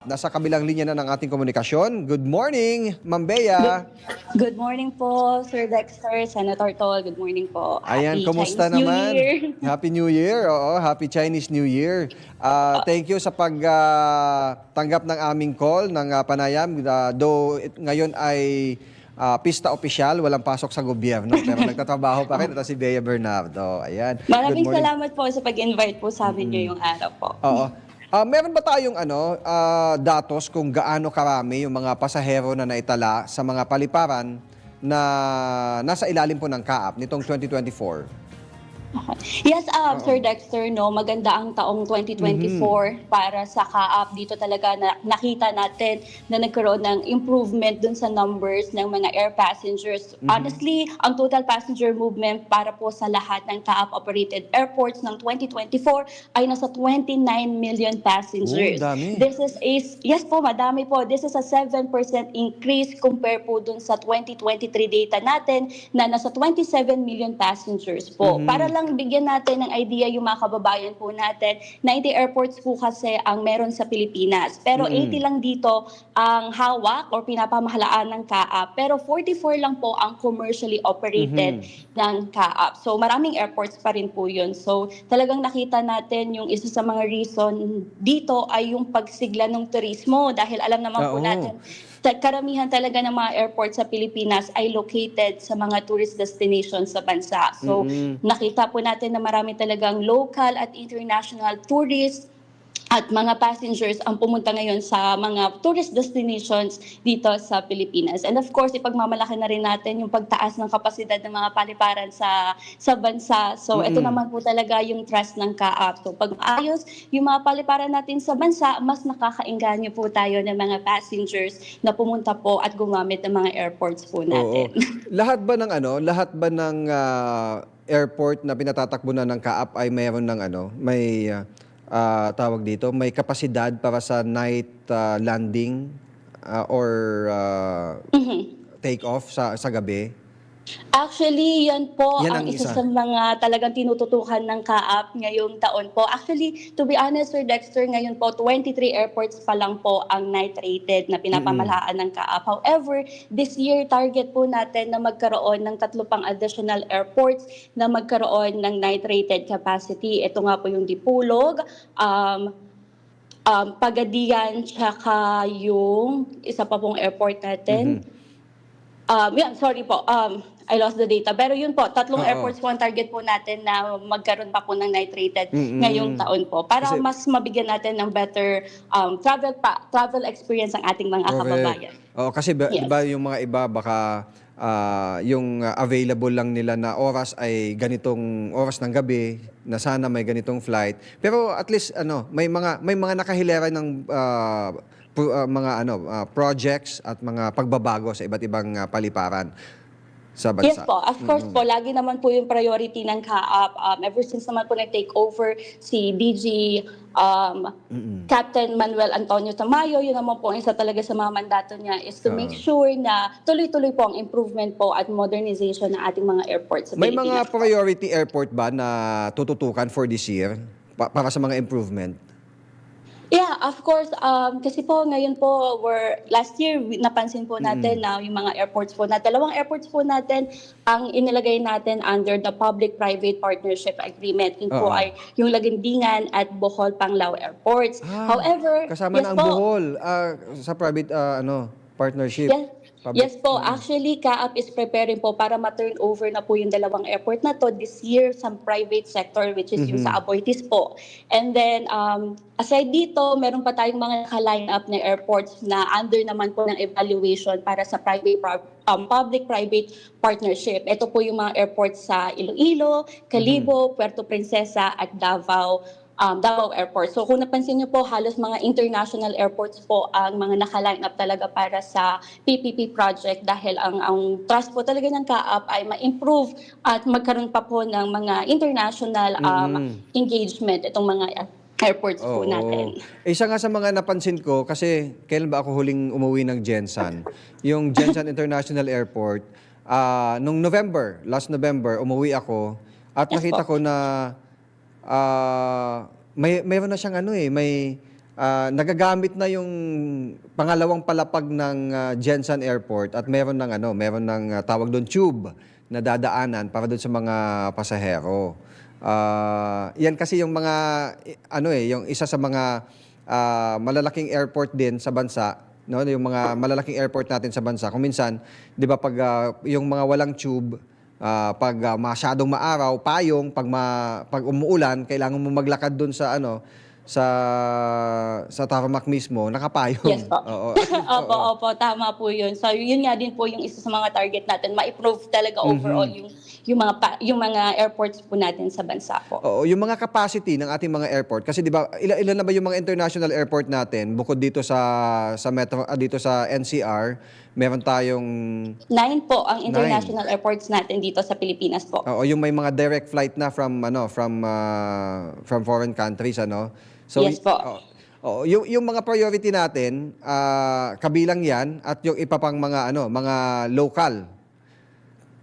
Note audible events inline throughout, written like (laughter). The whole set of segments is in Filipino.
Nasa kabilang linya na ng ating komunikasyon. Good morning, Ma'am Bea. Good morning po, Sir Dexter, Senator Tol. Good morning po. Ayan, Happy kumusta Chinese New naman? Year. (laughs) Happy New Year. Oo, Happy Chinese New Year. Ah, thank you sa pagtanggap ng aming call ng ah, panayam. Ah, though it- ngayon ay ah, pista opisyal, walang pasok sa gobyerno, pero (laughs) nagtatrabaho pa rin. Ito si Bea Bernardo. Ayan. Maraming salamat po sa pag-invite po sa amin niyo yung araw po. Oo. Ah, meron ba tayong ano, ah, datos kung gaano karami yung mga pasahero na naitala sa mga paliparan na nasa ilalim po ng CAAP nitong 2024? Yes, um, Sir Dexter, no, maganda ang taong 2024 Mm-hmm. para sa CAAP. Dito talaga na, nakita natin na nagkaroon ng improvement dun sa numbers ng mga air passengers. Mm-hmm. Honestly, ang total passenger movement para po sa lahat ng CAAP-operated airports ng 2024 ay nasa 29 million passengers. Oh, dami. This is a, yes po, madami po. This is a 7% increase compare po dun sa 2023 data natin na nasa 27 million passengers po. Para lang bigyan natin ng idea yung mga kababayan po natin, 90 airports po kasi ang meron sa Pilipinas. Pero 80 lang dito ang hawak or pinapamahalaan ng CAAP. Pero 44 lang po ang commercially operated ng CAAP. So maraming airports pa rin po yun. So talagang nakita natin yung isa sa mga reason dito ay yung pagsigla ng turismo dahil alam naman Oo. po natin karamihan talaga ng mga airports sa Pilipinas ay located sa mga tourist destinations sa bansa. So nakita po natin na marami talagang local at international tourists at mga passengers ang pumunta ngayon sa mga tourist destinations dito sa Pilipinas. And of course, ipagmamalaki na rin natin yung pagtaas ng kapasidad ng mga paliparan sa sa bansa. So ito naman po talaga yung trust ng CAAP. So pag maayos yung mga paliparan natin sa bansa, mas nakakainganyo po tayo ng mga passengers na pumunta po at gumamit ng mga airports po natin. Oo. (laughs) lahat ba ng ano, lahat ba ng ah, airport na pinatatakbo na ng CAAP ay mayroon ng ano, may ah, ah, tawag dito, may kapasidad para sa night ah, landing ah, or ah, take off sa sa gabi? Actually, yan po Yan ang ang isa, isa. sa mga talagang tinututukan ng CAAP ngayong taon po. Actually, to be honest, Sir Dexter, ngayon po, 23 airports pa lang po ang night rated na pinapamalaan ng CAAP. However, this year, target po natin na magkaroon ng tatlo pang additional airports na magkaroon ng night rated capacity. Ito nga po yung Dipulog, um, um, Pagadian, tsaka yung isa pa pong airport natin. Um, yan, sorry po. Um, I lost the data. Pero yun po, tatlong Oo. airports po ang target po natin na magkaroon pa po ng night rated Mm-mm. ngayong taon po. Para Kasi- mas mabigyan natin ng better um, travel pa, travel experience ang ating mga kababayan. Oo, kasi ba, Yes. di ba yung mga iba baka ah, yung available lang nila na oras ay ganitong oras ng gabi na sana may ganitong flight. Pero at least ano, may mga may mga nakahilera ng ah, pro- ah, mga ano ah, projects at mga pagbabago sa iba't ibang ah, paliparan sa bansa. Yes po, of course po, lagi naman po yung priority ng CAAP. Um, ever since naman po nag-take over si DG um, Captain Manuel Antonio Tamayo, yun naman po isa talaga sa mga mandato niya is to Ah. make sure na tuloy-tuloy po ang improvement po at modernization ng ating mga airports sa May Pilipinas. mga priority airport ba na tututukan for this year pa- para sa mga improvement? Yeah, of course. Um, kasi po ngayon po, we're, last year napansin po natin na yung mga airports po natin, dalawang airports po natin ang inilagay natin under the Public-Private Partnership Agreement. Yun po Oo. ay yung Lagindingan at Bohol Panglao Airports. Ah, However, Kasama yes na ang po, Bohol ah, sa private ah, ano partnership. Yes. Public- Yes po, actually CAAP is preparing po para ma-turn over na po yung dalawang airport na to this year sa private sector which is yung sa Aboitiz po. And then um, aside dito, meron pa tayong mga naka-line up na airports na under naman po ng evaluation para sa private um, public-private partnership. Ito po yung mga airports sa Iloilo, Calibo, Puerto Princesa at Davao um, Davao Airport. So kung napansin niyo po, halos mga international airports po ang mga naka-line up talaga para sa PPP project dahil ang, ang trust po talaga ng CAAP ay ma-improve at magkaroon pa po ng mga international um, engagement itong mga airports po Oo. natin. Isa nga sa mga napansin ko, kasi kailan ba ako huling umuwi ng Jensan? Yung Jensan International Airport, ah, nung November, last November, umuwi ako at Yes nakita ko na ah, may mayroon na siyang ano eh, may ah, nagagamit na yung pangalawang palapag ng ah, Jensen Airport at meron ng ano, meron ng ah, tawag doon tube na dadaanan para doon sa mga pasahero. Ah, yan kasi yung mga ano eh, yung isa sa mga ah, malalaking airport din sa bansa, no, yung mga malalaking airport natin sa bansa. Kung minsan, 'di ba pag ah, yung mga walang tube, ah, pag ah, masyadong maaraw, payong, pag ma, pag umuulan, kailangan mo maglakad doon sa ano, sa sa tarmac mismo, nakapayong. Yes po. Oo. (laughs) opo, opo, tama po yun. So yun nga din po yung isa sa mga target natin, ma-improve talaga overall Mm-hmm. yung yung mga pa- yung mga airports po natin sa bansa po. Oo, yung mga capacity ng ating mga airport kasi 'di ba ilan, ilan na ba yung mga international airport natin bukod dito sa sa metro ah, dito sa NCR, meron tayong Nine po ang international airports natin dito sa Pilipinas po. Oo, yung may mga direct flight na from ano, from ah, from foreign countries ano. Yes po. oo, oo, yung yung mga priority natin, ah, kabilang 'yan at yung iba pang mga ano, mga local.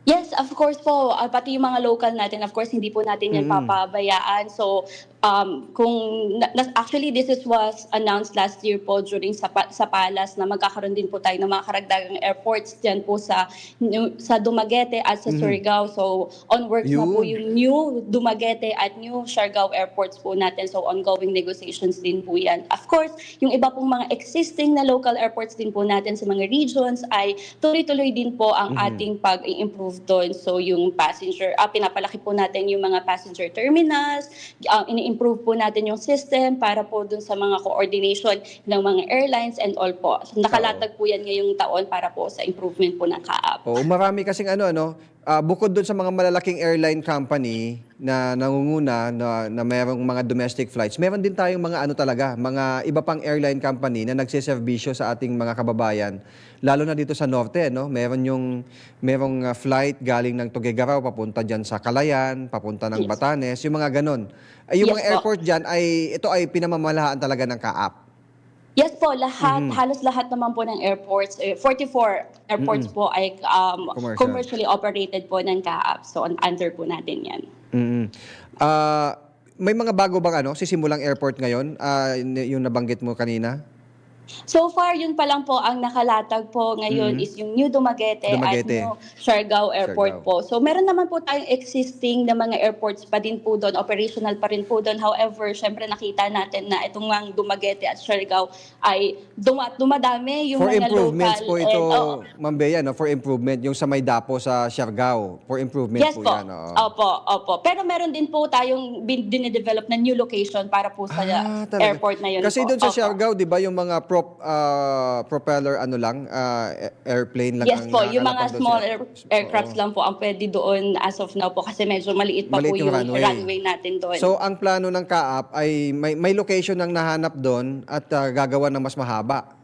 Yes, of course po. Ah, pati yung mga local natin, of course, hindi po natin yan Mm-hmm. papabayaan. So, um, kung, na- actually, this is was announced last year po during sa, sa Palace na magkakaroon din po tayo ng mga karagdagang airports dyan po sa, new- sa Dumaguete at sa Surigao. So, on works na po. Yun. yung new Dumaguete at new Siargao airports po natin. So, ongoing negotiations din po yan. Of course, yung iba pong mga existing na local airports din po natin sa mga regions ay tuloy-tuloy din po ang ating pag-improve doon. So, yung passenger, ah, pinapalaki po natin yung mga passenger terminals, ah, ini-improve po natin yung system para po doon sa mga coordination ng mga airlines and all po. Nakalatag po yan ngayong taon para po sa improvement po ng kaap. Oo, marami kasing ano ano, ah, bukod doon sa mga malalaking airline company na nangunguna na, na mayroong mga domestic flights, meron din tayong mga ano talaga, mga iba pang airline company na nagseserbisyo sa ating mga kababayan. Lalo na dito sa norte, no? Meron yung merong ah, flight galing ng Tuguegarao papunta diyan sa Calayan, papunta ng Yes. Batanes, yung mga ganon. Ay yung Yes mga po. airport diyan ay ito ay pinamamalaan talaga ng kaap. Yes po, lahat, halos lahat naman po ng airports, eh, 44 airports po ay um, Commercial. commercially operated po ng CAAP. So, un- under po natin yan. mm Ah, may mga bago bang ano, sisimulang airport ngayon? Yun- yung nabanggit mo kanina? So far, yun pa lang po ang nakalatag po ngayon is yung New Dumaguete, Mm-hmm. Dumaguete. at New Siargao Airport Siargao. po. So meron naman po tayong existing na mga airports pa din po doon, operational pa rin po doon. However, syempre nakita natin na itong mga Dumaguete at Siargao ay duma- dumadami yung For mga improvements local. po ito, and- oo. Ma'am Bea, no? for improvement. Yung sa Maydapo sa Siargao, for improvement Yes po, po. yan. oo. Opo, opo. Pero meron din po tayong bin- dinidevelop na new location para po sa Ah, talaga. airport na yun Kasi po. doon sa. Siargao, di ba, yung mga prop, ah, propeller ano lang, a- airplane lang Yes ang po, yung mga doon small sa- air- aircrafts lang po ang pwede doon as of now po kasi medyo maliit pa Maliit po yung yung, runway. runway. natin doon. So, ang plano ng CAAP ay may, may location ang nahanap doon at ah, gagawa ng mas mahaba.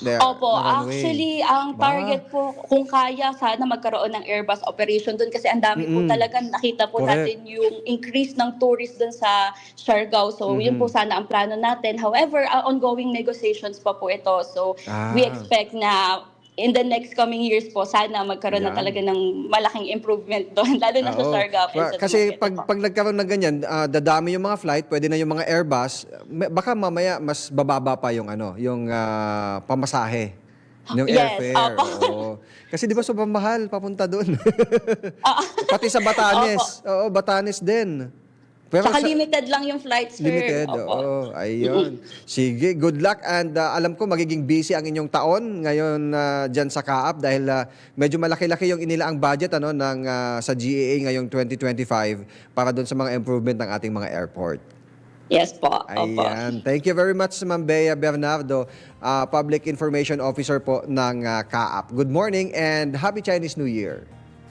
The- Opo, runway. actually, ang Ba? target po, kung kaya, sana magkaroon ng Airbus operation doon kasi ang dami po Mm-mm. talaga nakita po Correct. natin yung increase ng tourists doon sa Siargao. So, yun Mm-hmm. po sana ang plano natin. However, uh, ongoing negotiations pa po ito. So, we Ah. expect na in the next coming years po, sana magkaroon na Yan. talaga ng malaking improvement (laughs) doon, lalo na sa Oo. Siargao. and Pa- sa Kasi pag, po. pag nagkaroon ng ganyan, ah, dadami yung mga flight, pwede na yung mga Airbus, baka mamaya mas bababa pa yung ano, yung ah, pamasahe. Yung Yes, airfare. opo. oo. Kasi di ba sobrang mahal papunta doon? (laughs) Ah, Pati sa Batanes. Oo, Batanes din. Pero Saka sa- limited lang yung flights, sir. Limited, Opo. oo. Ayun. Sige, good luck and uh, alam ko magiging busy ang inyong taon ngayon uh, dyan sa Kaap dahil uh, medyo malaki-laki yung inilaang budget ano ng uh, sa GAA ngayong 2025 para doon sa mga improvement ng ating mga airport. Yes po. Opo. Ayan. Thank you very much, Ma'am Bea Bernardo, uh, Public Information Officer po ng uh, Kaap. Good morning and Happy Chinese New Year.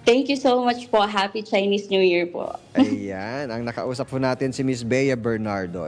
Thank you so much po. Happy Chinese New Year po. Ayan. Ang nakausap po natin si Miss Bea Bernardo.